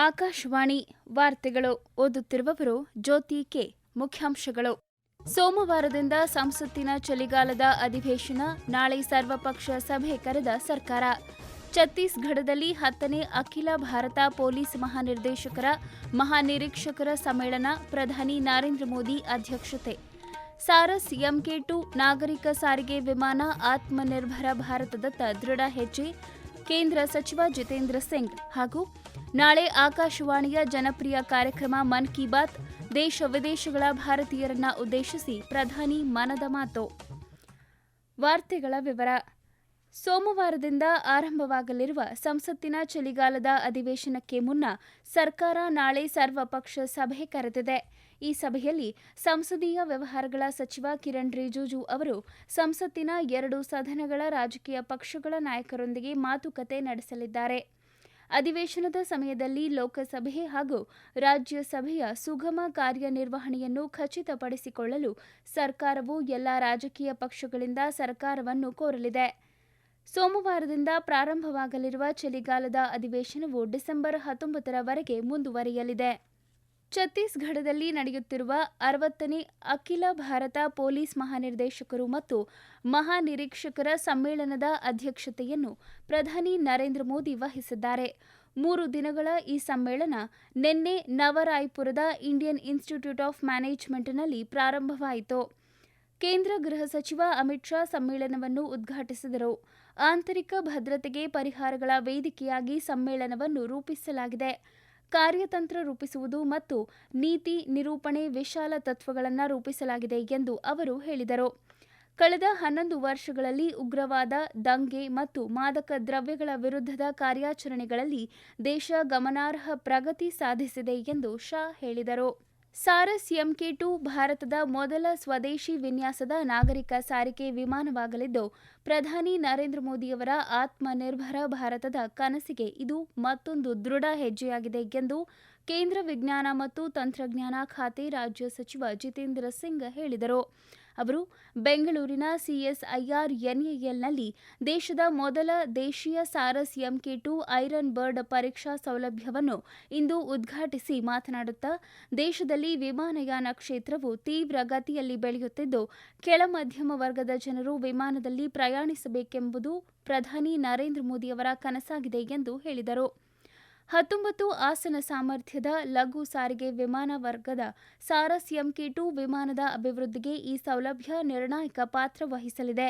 ಆಕಾಶವಾಣಿ ವಾರ್ತೆಗಳು ಓದುತ್ತಿರುವವರು ಜ್ಯೋತಿ ಕೆ. ಮುಖ್ಯಾಂಶಗಳು. ಸೋಮವಾರದಿಂದ ಸಂಸತ್ತಿನ ಚಳಿಗಾಲದ ಅಧಿವೇಶನ, ನಾಳೆ ಸರ್ವಪಕ್ಷ ಸಭೆ ಕರೆದ ಸರ್ಕಾರ. ಛತ್ತೀಸ್ಗಢದಲ್ಲಿ ಹತ್ತನೇ ಅಖಿಲ ಭಾರತ ಪೊಲೀಸ್ ಮಹಾನಿರ್ದೇಶಕರ, ಮಹಾನಿರೀಕ್ಷಕರ ಸಮ್ಮೇಳನ ಪ್ರಧಾನಿ ನರೇಂದ್ರ ಮೋದಿ ಅಧ್ಯಕ್ಷತೆ. ಸಾರಸ್ ಎಂಕೆ ಟು ನಾಗರಿಕ ಸಾರಿಗೆ ವಿಮಾನ ಆತ್ಮನಿರ್ಭರ ಭಾರತದತ್ತ ದೃಢ ಹೆಜ್ಜೆ ಕೇಂದ್ರ ಸಚಿವ ಜಿತೇಂದ್ರ ಸಿಂಗ್ ಹಾಗೂ ನಾಳೆ ಆಕಾಶವಾಣಿಯ ಜನಪ್ರಿಯ ಕಾರ್ಯಕ್ರಮ ಮನ್ ಕಿ ಬಾತ್ ದೇಶ ವಿದೇಶಗಳ ಭಾರತೀಯರನ್ನ ಉದ್ದೇಶಿಸಿ ಪ್ರಧಾನಿ ಮನದ ಮಾತು. ವಾರ್ತೆಗಳ ವಿವರ. ಸೋಮವಾರದಿಂದ ಆರಂಭವಾಗಲಿರುವ ಸಂಸತ್ತಿನ ಚಳಿಗಾಲದ ಅಧಿವೇಶನಕ್ಕೆ ಮುನ್ನ ಸರ್ಕಾರ ನಾಳೆ ಸರ್ವಪಕ್ಷ ಸಭೆ ಕರೆದಿದೆ. ಈ ಸಭೆಯಲ್ಲಿ ಸಂಸದೀಯ ವ್ಯವಹಾರಗಳ ಸಚಿವ ಕಿರಣ್ ರಿಜಿಜು ಅವರು ಸಂಸತ್ತಿನ ಎರಡು ಸದನಗಳ ರಾಜಕೀಯ ಪಕ್ಷಗಳ ನಾಯಕರೊಂದಿಗೆ ಮಾತುಕತೆ ನಡೆಸಲಿದ್ದಾರೆ. ಅಧಿವೇಶನದ ಸಮಯದಲ್ಲಿ ಲೋಕಸಭೆ ಹಾಗೂ ರಾಜ್ಯಸಭೆಯ ಸುಗಮ ಕಾರ್ಯನಿರ್ವಹಣೆಯನ್ನು ಖಚಿತಪಡಿಸಿಕೊಳ್ಳಲು ಸರ್ಕಾರವು ಎಲ್ಲಾ ರಾಜಕೀಯ ಪಕ್ಷಗಳಿಂದ ಸರ್ಕಾರವನ್ನು ಕೋರಲಿದೆ. ಸೋಮವಾರದಿಂದ ಪ್ರಾರಂಭವಾಗಲಿರುವ ಚಳಿಗಾಲದ ಅಧಿವೇಶನವು ಡಿಸೆಂಬರ್ ಹತ್ತೊಂಬತ್ತರವರೆಗೆ ಮುಂದುವರಿಯಲಿದೆ. ಛತ್ತೀಸ್ಗಢದಲ್ಲಿ ನಡೆಯುತ್ತಿರುವ ಅರವತ್ತನೇ ಅಖಿಲ ಭಾರತ ಪೊಲೀಸ್ ಮಹಾನಿರ್ದೇಶಕರು ಮತ್ತು ಮಹಾನಿರೀಕ್ಷಕರ ಸಮ್ಮೇಳನದ ಅಧ್ಯಕ್ಷತೆಯನ್ನು ಪ್ರಧಾನಿ ನರೇಂದ್ರ ಮೋದಿ ವಹಿಸಿದ್ದಾರೆ. ಮೂರು ದಿನಗಳ ಈ ಸಮ್ಮೇಳನ ನಿನ್ನೆ ನವರಾಯ್ಪುರದ ಇಂಡಿಯನ್ ಇನ್ಸ್ಟಿಟ್ಯೂಟ್ ಆಫ್ ಮ್ಯಾನೇಜ್ಮೆಂಟ್ನಲ್ಲಿ ಪ್ರಾರಂಭವಾಯಿತು. ಕೇಂದ್ರ ಗೃಹ ಸಚಿವ ಅಮಿತ್ ಶಾ ಸಮ್ಮೇಳನವನ್ನು ಉದ್ಘಾಟಿಸಿದರು. ಆಂತರಿಕ ಭದ್ರತೆಗೆ ಪರಿಹಾರಗಳ ವೇದಿಕೆಯಾಗಿ ಸಮ್ಮೇಳನವನ್ನು ರೂಪಿಸಲಾಗಿದೆ. ಕಾರ್ಯತಂತ್ರ ರೂಪಿಸುವುದು ಮತ್ತು ನೀತಿ ನಿರೂಪಣೆ ವಿಶಾಲ ತತ್ವಗಳನ್ನು ರೂಪಿಸಲಾಗಿದೆ ಎಂದು ಅವರು ಹೇಳಿದರು. ಕಳೆದ ಹನ್ನೊಂದು ವರ್ಷಗಳಲ್ಲಿ ಉಗ್ರವಾದ ದಂಗೆ ಮತ್ತು ಮಾದಕ ದ್ರವ್ಯಗಳ ವಿರುದ್ಧದ ಕಾರ್ಯಾಚರಣೆಗಳಲ್ಲಿ ದೇಶ ಗಮನಾರ್ಹ ಪ್ರಗತಿ ಸಾಧಿಸಿದೆ ಎಂದು ಶಾ ಹೇಳಿದರು. ಸಾರಸ್ ಎಂಕೆ ಟು ಭಾರತದ ಮೊದಲ ಸ್ವದೇಶಿ ವಿನ್ಯಾಸದ ನಾಗರಿಕ ಸಾರಿಗೆ ವಿಮಾನವಾಗಲಿದ್ದು, ಪ್ರಧಾನಿ ನರೇಂದ್ರ ಮೋದಿಯವರ ಆತ್ಮನಿರ್ಭರ ಭಾರತದ ಕನಸಿಗೆ ಇದು ಮತ್ತೊಂದು ದೃಢ ಹೆಜ್ಜೆಯಾಗಿದೆ ಎಂದು ಕೇಂದ್ರ ವಿಜ್ಞಾನ ಮತ್ತು ತಂತ್ರಜ್ಞಾನ ಖಾತೆ ರಾಜ್ಯ ಸಚಿವ ಜಿತೇಂದ್ರ ಸಿಂಗ್ ಹೇಳಿದರು. ಅವರು ಬೆಂಗಳೂರಿನ ಸಿಎಸ್ಐಆರ್ ಎನ್ಎಎಲ್ನಲ್ಲಿ ದೇಶದ ಮೊದಲ ದೇಶೀಯ Saras MK two iron bird ಪರೀಕ್ಷಾ ಸೌಲಭ್ಯವನ್ನು ಇಂದು ಉದ್ಘಾಟಿಸಿ ಮಾತನಾಡುತ್ತಾ, ದೇಶದಲ್ಲಿ ವಿಮಾನಯಾನ ಕ್ಷೇತ್ರವು ತೀವ್ರ ಗತಿಯಲ್ಲಿ ಬೆಳೆಯುತ್ತಿದ್ದು, ಕೆಳ ಮಧ್ಯಮ ವರ್ಗದ ಜನರು ವಿಮಾನದಲ್ಲಿ ಪ್ರಯಾಣಿಸಬೇಕೆಂಬುದು ಪ್ರಧಾನಿ ನರೇಂದ್ರ ಮೋದಿಯವರ ಕನಸಾಗಿದೆ ಎಂದು ಹೇಳಿದರು. ಹತ್ತೊಂಬತ್ತು ಆಸನ ಸಾಮರ್ಥ್ಯದ ಲಘು ಸಾರಿಗೆ ವಿಮಾನ ವರ್ಗದ ಸಾರಸ್ ಎಂಕೆ ಟು ವಿಮಾನದ ಅಭಿವೃದ್ಧಿಗೆ ಈ ಸೌಲಭ್ಯ ನಿರ್ಣಾಯಕ ಪಾತ್ರ ವಹಿಸಲಿದೆ.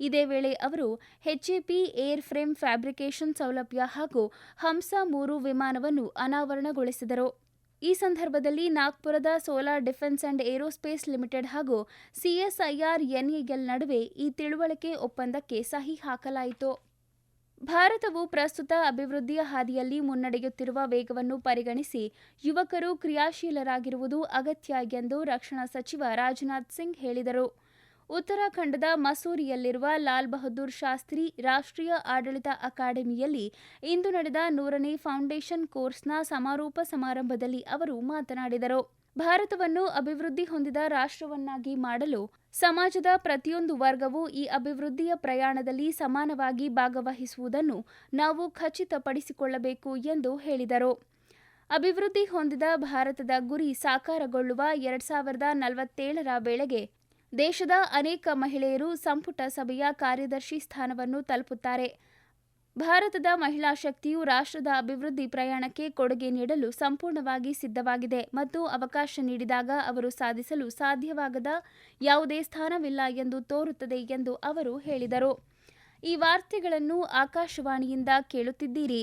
ಇದೇ ವೇಳೆ ಅವರು ಹೆಚ್ಎಪಿ ಏರ್ ಫ್ರೇಮ್ ಫ್ಯಾಬ್ರಿಕೇಷನ್ ಸೌಲಭ್ಯ ಹಾಗೂ ಹಂಸ ಮೂರು ವಿಮಾನವನ್ನು ಅನಾವರಣಗೊಳಿಸಿದರು. ಈ ಸಂದರ್ಭದಲ್ಲಿ ನಾಗ್ಪುರದ solar defence and aerospace limited ಹಾಗೂ ಸಿಎಸ್ಐಆರ್ ಎನ್ಇಎಲ್ ನಡುವೆ ಈ ತಿಳುವಳಿಕೆ ಒಪ್ಪಂದಕ್ಕೆ ಸಹಿ ಹಾಕಲಾಯಿತು. ಭಾರತವು ಪ್ರಸ್ತುತ ಅಭಿವೃದ್ಧಿಯ ಹಾದಿಯಲ್ಲಿ ಮುನ್ನಡೆಯುತ್ತಿರುವ ವೇಗವನ್ನು ಪರಿಗಣಿಸಿ ಯುವಕರು ಕ್ರಿಯಾಶೀಲರಾಗಿರುವುದು ಅಗತ್ಯ ಎಂದು ರಕ್ಷಣಾ ಸಚಿವ ರಾಜನಾಥ್ ಸಿಂಗ್ ಹೇಳಿದರು. ಉತ್ತರಾಖಂಡದ ಮಸೂರಿಯಲ್ಲಿರುವ ಲಾಲ್ ಬಹದ್ದೂರ್ ಶಾಸ್ತ್ರಿ ರಾಷ್ಟ್ರೀಯ ಆಡಳಿತ ಅಕಾಡೆಮಿಯಲ್ಲಿ ಇಂದು ನಡೆದ ನೂರನೇ ಫೌಂಡೇಶನ್ ಕೋರ್ಸ್ನ ಸಮಾರೋಪ ಸಮಾರಂಭದಲ್ಲಿ ಅವರು ಮಾತನಾಡಿದರು. ಭಾರತವನ್ನು ಅಭಿವೃದ್ಧಿ ಹೊಂದಿದ ರಾಷ್ಟ್ರವನ್ನಾಗಿ ಮಾಡಲು ಸಮಾಜದ ಪ್ರತಿಯೊಂದು ವರ್ಗವೂ ಈ ಅಭಿವೃದ್ಧಿಯ ಪ್ರಯಾಣದಲ್ಲಿ ಸಮಾನವಾಗಿ ಭಾಗವಹಿಸುವುದನ್ನು ನಾವು ಖಚಿತಪಡಿಸಿಕೊಳ್ಳಬೇಕು ಎಂದು ಹೇಳಿದರು. ಅಭಿವೃದ್ಧಿ ಹೊಂದಿದ ಭಾರತದ ಗುರಿ ಸಾಕಾರಗೊಳ್ಳುವ ಎರಡ್ ಸಾವಿರದ ನಲವತ್ತೇಳರ ವೇಳೆಗೆ ದೇಶದ ಅನೇಕ ಮಹಿಳೆಯರು ಸಂಪುಟ ಸಭೆಯ ಕಾರ್ಯದರ್ಶಿ ಸ್ಥಾನವನ್ನು ತಲುಪುತ್ತಾರೆ. ಭಾರತದ ಮಹಿಳಾ ಶಕ್ತಿಯು ರಾಷ್ಟ್ರದ ಅಭಿವೃದ್ಧಿ ಪ್ರಯಾಣಕ್ಕೆ ಕೊಡುಗೆ ನೀಡಲು ಸಂಪೂರ್ಣವಾಗಿ ಸಿದ್ಧವಾಗಿದೆ ಮತ್ತು ಅವಕಾಶ ನೀಡಿದಾಗ ಅವರು ಸಾಧಿಸಲು ಸಾಧ್ಯವಾಗದ ಯಾವುದೇ ಸ್ಥಾನವಿಲ್ಲ ಎಂದು ತೋರುತ್ತದೆ ಎಂದು ಅವರು ಹೇಳಿದರು. ಈ ವಾರ್ತೆಗಳನ್ನು ಆಕಾಶವಾಣಿಯಿಂದ ಕೇಳುತ್ತಿದ್ದೀರಿ.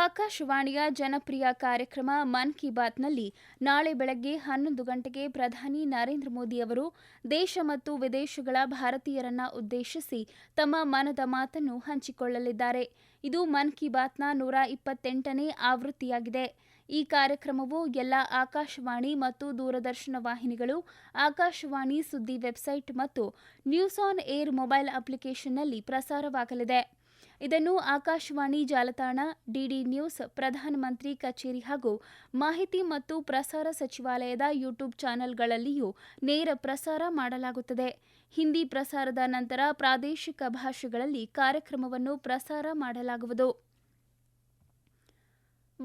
ಆಕಾಶವಾಣಿಯ ಜನಪ್ರಿಯ ಕಾರ್ಯಕ್ರಮ ಮನ್ ಕಿ ಬಾತ್ನಲ್ಲಿ ನಾಳೆ ಬೆಳಗ್ಗೆ ಹನ್ನೊಂದು ಗಂಟೆಗೆ ಪ್ರಧಾನಿ ನರೇಂದ್ರ ಮೋದಿ ಅವರು ದೇಶ ಮತ್ತು ವಿದೇಶಗಳ ಭಾರತೀಯರನ್ನ ಉದ್ದೇಶಿಸಿ ತಮ್ಮ ಮನದ ಮಾತನ್ನು ಹಂಚಿಕೊಳ್ಳಲಿದ್ದಾರೆ. ಇದು ಮನ್ ಕಿ ಬಾತ್ನ ನೂರ ಇಪ್ಪತ್ತೆಂಟನೇ ಆವೃತ್ತಿಯಾಗಿದೆ. ಈ ಕಾರ್ಯಕ್ರಮವು ಎಲ್ಲ ಆಕಾಶವಾಣಿ ಮತ್ತು ದೂರದರ್ಶನ ವಾಹಿನಿಗಳು, ಆಕಾಶವಾಣಿ ಸುದ್ದಿ ವೆಬ್ಸೈಟ್ ಮತ್ತು ನ್ಯೂಸ್ ಆನ್ ಏರ್ ಮೊಬೈಲ್ ಅಪ್ಲಿಕೇಶನ್ನಲ್ಲಿ ಪ್ರಸಾರವಾಗಲಿದೆ. ಇದನ್ನು ಆಕಾಶವಾಣಿ ಜಾಲತಾಣ, ಡಿಡಿ ನ್ಯೂಸ್ ಪ್ರಧಾನಮಂತ್ರಿ ಕಚೇರಿ ಹಾಗೂ ಮಾಹಿತಿ ಮತ್ತು ಪ್ರಸಾರ ಸಚಿವಾಲಯದ ಯೂಟ್ಯೂಬ್ ಚಾನೆಲ್ಗಳಲ್ಲಿಯೂ ನೇರ ಪ್ರಸಾರ ಮಾಡಲಾಗುತ್ತದೆ. ಹಿಂದಿ ಪ್ರಸಾರದ ನಂತರ ಪ್ರಾದೇಶಿಕ ಭಾಷೆಗಳಲ್ಲಿ ಕಾರ್ಯಕ್ರಮವನ್ನು ಪ್ರಸಾರ ಮಾಡಲಾಗುವುದು.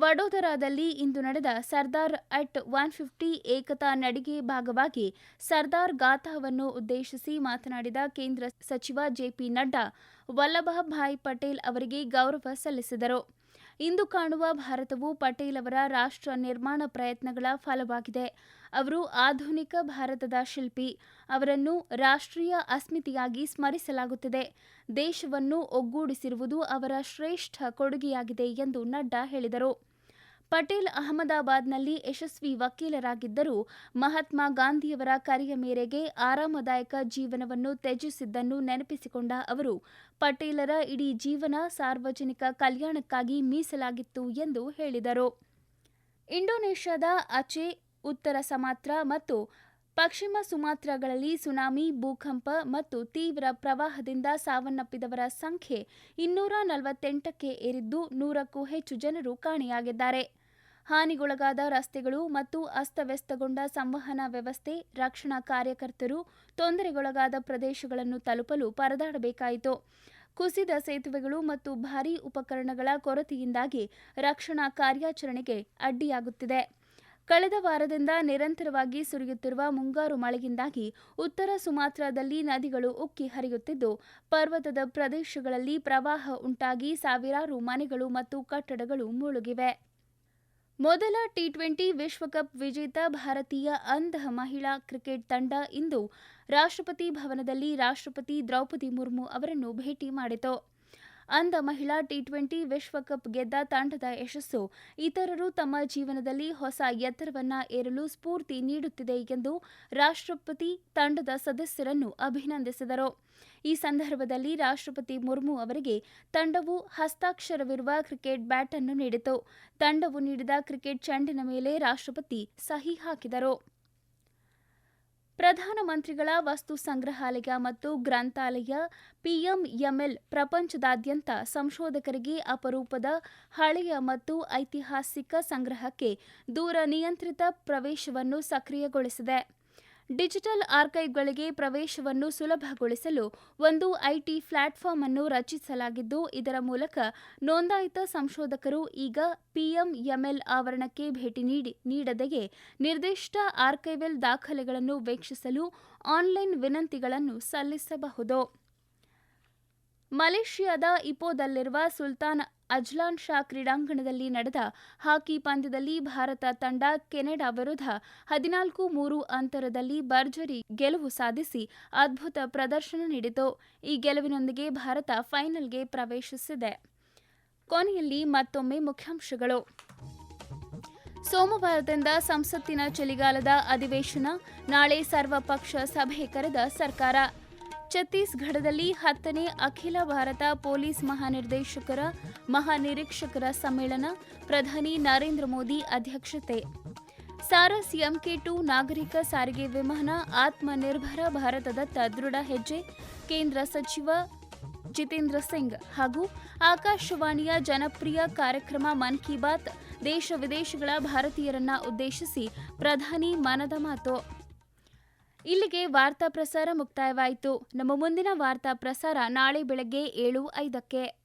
ವಡೋದರಾದಲ್ಲಿ ಇಂದು ನಡೆದ ಸರ್ದಾರ್ ಅಟ್ ಒನ್ ಫಿಫ್ಟಿ ಏಕತಾ ನಡಿಗೆ ಭಾಗವಾಗಿ ಸರ್ದಾರ್ ಗಾಥಾವನ್ನು ಉದ್ದೇಶಿಸಿ ಮಾತನಾಡಿದ ಕೇಂದ್ರ ಸಚಿವ ಜೆಪಿ ನಡ್ಡಾ, ವಲ್ಲಭಭಾಯ್ ಪಟೇಲ್ ಅವರಿಗೆ ಗೌರವ ಸಲ್ಲಿಸಿದರು. ಇಂದು ಕಾಣುವ ಭಾರತವು ಪಟೇಲ್ ಅವರ ರಾಷ್ಟ್ರ ನಿರ್ಮಾಣ ಪ್ರಯತ್ನಗಳ ಫಲವಾಗಿದೆ. ಅವರು ಆಧುನಿಕ ಭಾರತದ ಶಿಲ್ಪಿ. ಅವರನ್ನು ರಾಷ್ಟ್ರೀಯ ಅಸ್ಮಿತೆಯಾಗಿ ಸ್ಮರಿಸಲಾಗುತ್ತಿದೆ. ದೇಶವನ್ನು ಒಗ್ಗೂಡಿಸಿರುವುದು ಅವರ ಶ್ರೇಷ್ಠ ಕೊಡುಗೆಯಾಗಿದೆ ಎಂದು ನಡ್ಡಾ ಹೇಳಿದರು. ಪಟೇಲ್ ಅಹಮದಾಬಾದ್ನಲ್ಲಿ ಯಶಸ್ವಿ ವಕೀಲರಾಗಿದ್ದರೂ ಮಹಾತ್ಮ ಗಾಂಧಿಯವರ ಕರೆಯ ಮೇರೆಗೆ ಆರಾಮದಾಯಕ ಜೀವನವನ್ನು ತ್ಯಜಿಸಿದ್ದನ್ನು ನೆನಪಿಸಿಕೊಂಡ ಅವರು, ಪಟೇಲರ ಇಡೀ ಜೀವನ ಸಾರ್ವಜನಿಕ ಕಲ್ಯಾಣಕ್ಕಾಗಿ ಮೀಸಲಾಗಿತ್ತು ಎಂದು ಹೇಳಿದರು. ಇಂಡೋನೇಷ್ಯಾದ ಅಚೆ ಉತ್ತರ ಸಮಾತ್ರ ಮತ್ತು ಪಶ್ಚಿಮ ಸುಮಾತ್ರಗಳಲ್ಲಿ ಸುನಾಮಿ, ಭೂಕಂಪ ಮತ್ತು ತೀವ್ರ ಪ್ರವಾಹದಿಂದ ಸಾವನ್ನಪ್ಪಿದವರ ಸಂಖ್ಯೆ ಇನ್ನೂರ ನಲವತ್ತೆಂಟಕ್ಕೆ ಏರಿದ್ದು ನೂರಕ್ಕೂ ಹೆಚ್ಚು ಜನರು ಕಾಣೆಯಾಗಿದ್ದಾರೆ. ಹಾನಿಗೊಳಗಾದ ರಸ್ತೆಗಳು ಮತ್ತು ಅಸ್ತವ್ಯಸ್ತಗೊಂಡ ಸಂವಹನ ವ್ಯವಸ್ಥೆ, ರಕ್ಷಣಾ ಕಾರ್ಯಕರ್ತರು ತೊಂದರೆಗೊಳಗಾದ ಪ್ರದೇಶಗಳನ್ನು ತಲುಪಲು ಪರದಾಡಬೇಕಾಯಿತು. ಕುಸಿದ ಸೇತುವೆಗಳು ಮತ್ತು ಭಾರೀ ಉಪಕರಣಗಳ ಕೊರತೆಯಿಂದಾಗಿ ರಕ್ಷಣಾ ಕಾರ್ಯಾಚರಣೆಗೆ ಅಡ್ಡಿಯಾಗುತ್ತಿದೆ. ಕಳೆದ ವಾರದಿಂದ ನಿರಂತರವಾಗಿ ಸುರಿಯುತ್ತಿರುವ ಮುಂಗಾರು ಮಳೆಯಿಂದಾಗಿ ಉತ್ತರ ಸುಮಾತ್ರಾದಲ್ಲಿ ನದಿಗಳು ಉಕ್ಕಿ ಹರಿಯುತ್ತಿದ್ದು, ಪರ್ವತದ ಪ್ರದೇಶಗಳಲ್ಲಿ ಪ್ರವಾಹ ಉಂಟಾಗಿ ಸಾವಿರಾರು ಮನೆಗಳು ಮತ್ತು ಕಟ್ಟಡಗಳು ಮುಳುಗಿವೆ. ಮೊದಲ ಟಿ ಟ್ವೆಂಟಿ ವಿಶ್ವಕಪ್ ವಿಜೇತ ಭಾರತೀಯ ಅಂಧ ಮಹಿಳಾ ಕ್ರಿಕೆಟ್ ತಂಡ ಇಂದು ರಾಷ್ಟ್ರಪತಿ ಭವನದಲ್ಲಿ ರಾಷ್ಟ್ರಪತಿ ದ್ರೌಪದಿ ಮುರ್ಮು ಅವರನ್ನು ಭೇಟಿ ಮಾಡಿತು. ಅಂಧ ಮಹಿಳಾ ಟಿ ಟ್ವೆಂಟಿ ವಿಶ್ವಕಪ್ ಗೆದ್ದ ತಂಡದ ಯಶಸ್ಸು. ಇತರರು ತಮ್ಮ ಜೀವನದಲ್ಲಿ ಹೊಸ ಎತ್ತರವನ್ನ ಏರಲು ಸ್ಫೂರ್ತಿ ನೀಡುತ್ತಿದೆ ಎಂದು ರಾಷ್ಟ್ರಪತಿ ತಂಡದ ಸದಸ್ಯರನ್ನು ಅಭಿನಂದಿಸಿದರು. ಈ ಸಂದರ್ಭದಲ್ಲಿ ರಾಷ್ಟ್ರಪತಿ ಮುರ್ಮು ಅವರಿಗೆ ತಂಡವು ಹಸ್ತಾಕ್ಷರವಿರುವ ಕ್ರಿಕೆಟ್ ಬ್ಯಾಟ್ ಅನ್ನು ನೀಡಿತು. ತಂಡವು ನೀಡಿದ ಕ್ರಿಕೆಟ್ ಚೆಂಡಿನ ಮೇಲೆ ರಾಷ್ಟ್ರಪತಿ ಸಹಿ ಹಾಕಿದರು. ಪ್ರಧಾನಮಂತ್ರಿಗಳ ವಸ್ತು ಸಂಗ್ರಹಾಲಯ ಮತ್ತು ಗ್ರಂಥಾಲಯ ಪಿಎಂಎಂಎಲ್ ಪ್ರಪಂಚದಾದ್ಯಂತ ಸಂಶೋಧಕರಿಗೆ ಅಪರೂಪದ ಹಳೆಯ ಮತ್ತು ಐತಿಹಾಸಿಕ ಸಂಗ್ರಹಕ್ಕೆ ದೂರ ನಿಯಂತ್ರಿತ ಪ್ರವೇಶವನ್ನು ಸಕ್ರಿಯಗೊಳಿಸಿದೆ. ಡಿಜಿಟಲ್ ಆರ್ಕೈವ್ಗಳಿಗೆ ಪ್ರವೇಶವನ್ನು ಸುಲಭಗೊಳಿಸಲು ಒಂದು ಐಟಿ ಪ್ಲಾಟ್ಫಾರ್ಮ್ ಅನ್ನು ರಚಿಸಲಾಗಿದ್ದು, ಇದರ ಮೂಲಕ ನೋಂದಾಯಿತ ಸಂಶೋಧಕರು ಈಗ ಪಿಎಂಎಂಎಲ್ ಆವರಣಕ್ಕೆ ಭೇಟಿ ನೀಡಿ, ನೀಡದೆಯೇ ನಿರ್ದಿಷ್ಟ ಆರ್ಕೈವಲ್ ದಾಖಲೆಗಳನ್ನು ವೀಕ್ಷಿಸಲು ಆನ್ಲೈನ್ ವಿನಂತಿಗಳನ್ನು ಸಲ್ಲಿಸಬಹುದು. ಮಲೇಷ್ಯಾದ ಇಪೋದಲ್ಲಿರುವ ಸುಲ್ತಾನ್ ಅಜ್ಲಾನ್ ಶಾ ಕ್ರೀಡಾಂಗಣದಲ್ಲಿ ನಡೆದ ಹಾಕಿ ಪಂದ್ಯದಲ್ಲಿ ಭಾರತ ತಂಡ ಕೆನಡಾ ವಿರುದ್ಧ ಹದಿನಾಲ್ಕು ಮೂರು ಅಂತರದಲ್ಲಿ ಭರ್ಜರಿ ಗೆಲುವು ಸಾಧಿಸಿ ಅದ್ಭುತ ಪ್ರದರ್ಶನ ನೀಡಿತು. ಈ ಗೆಲುವಿನೊಂದಿಗೆ ಭಾರತ ಫೈನಲ್ಗೆ ಪ್ರವೇಶಿಸಿದೆ. ಕೊನೆಯಲ್ಲಿ ಮತ್ತೊಮ್ಮೆ ಮುಖ್ಯಾಂಶಗಳು. ಸೋಮವಾರದಿಂದ ಸಂಸತ್ತಿನ ಚಳಿಗಾಲದ ಅಧಿವೇಶನ, ನಾಳೆ ಸರ್ವಪಕ್ಷ ಸಭೆ ಕರೆದ ಸರ್ಕಾರ. ಛತ್ತೀಸ್ಗಢದಲ್ಲಿ ಹತ್ತನೇ ಅಖಿಲ ಭಾರತ ಪೊಲೀಸ್ ಮಹಾನಿರ್ದೇಶಕರ ಮಹಾನಿರೀಕ್ಷಕರ ಸಮ್ಮೇಳನ ಪ್ರಧಾನಿ ನರೇಂದ್ರ ಮೋದಿ ಅಧ್ಯಕ್ಷತೆ. ಸಾರಸ್ ಎಂಕೆ ಟು ನಾಗರಿಕ ಸಾರಿಗೆ ವಿಮಾನ ಆತ್ಮನಿರ್ಭರ ಭಾರತದತ್ತ ದೃಢ ಹೆಜ್ಜೆ ಕೇಂದ್ರ ಸಚಿವ ಜಿತೇಂದ್ರ ಸಿಂಗ್ ಹಾಗೂ ಆಕಾಶವಾಣಿಯ ಜನಪ್ರಿಯ ಕಾರ್ಯಕ್ರಮ ಮನ್ ಕಿ ಬಾತ್ ದೇಶ ವಿದೇಶಗಳ ಭಾರತೀಯರನ್ನ ಉದ್ದೇಶಿಸಿ ಪ್ರಧಾನಿ ಮನದ ಮಾತು. ಇಲ್ಲಿಗೆ ವಾರ್ತಾ ಪ್ರಸಾರ ಮುಕ್ತಾಯವಾಯಿತು. ನಮ್ಮ ಮುಂದಿನ ವಾರ್ತಾ ಪ್ರಸಾರ ನಾಳೆ ಬೆಳಗ್ಗೆ ಏಳು ಐದಕ್ಕೆ.